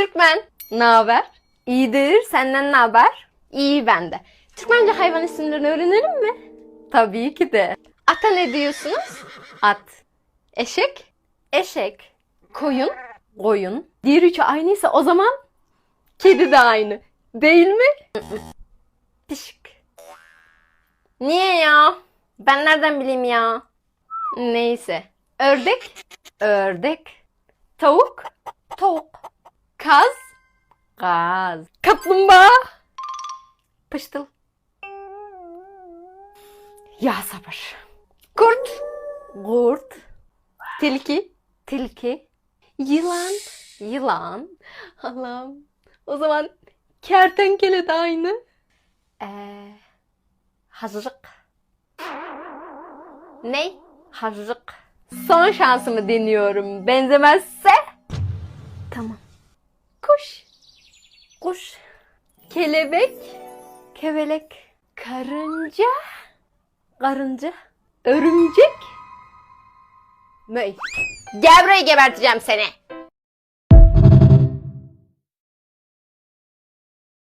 Türkmen, ne haber? İyidir, senden ne haber? İyi bende. Türkmence hayvan isimlerini öğrenelim mi? Tabii ki de. Ata ne diyorsunuz? At. Eşek? Eşek. Koyun? Koyun. Diğer üçü aynıysa o zaman kedi de aynı. Değil mi? Pişik. Niye ya? Ben nereden bileyim ya? Neyse. Ördek? Ördek. Tavuk? Kaz? Kaz. Kaplumbağa? Pıştıl. Ya sabır. Kurt? Kurt. Tilki? Tilki. Yılan? Yılan. Allah'ım. O zaman kertenkele de aynı. Ee, hazırlık. Ne? Hazırlık. Son şansımı deniyorum. Benzemezse? Tamam. Kuş. Kuş. Kelebek. Kevelek. Karınca. Karınca. Örümcek. Möy. Gel buraya geberteceğim seni.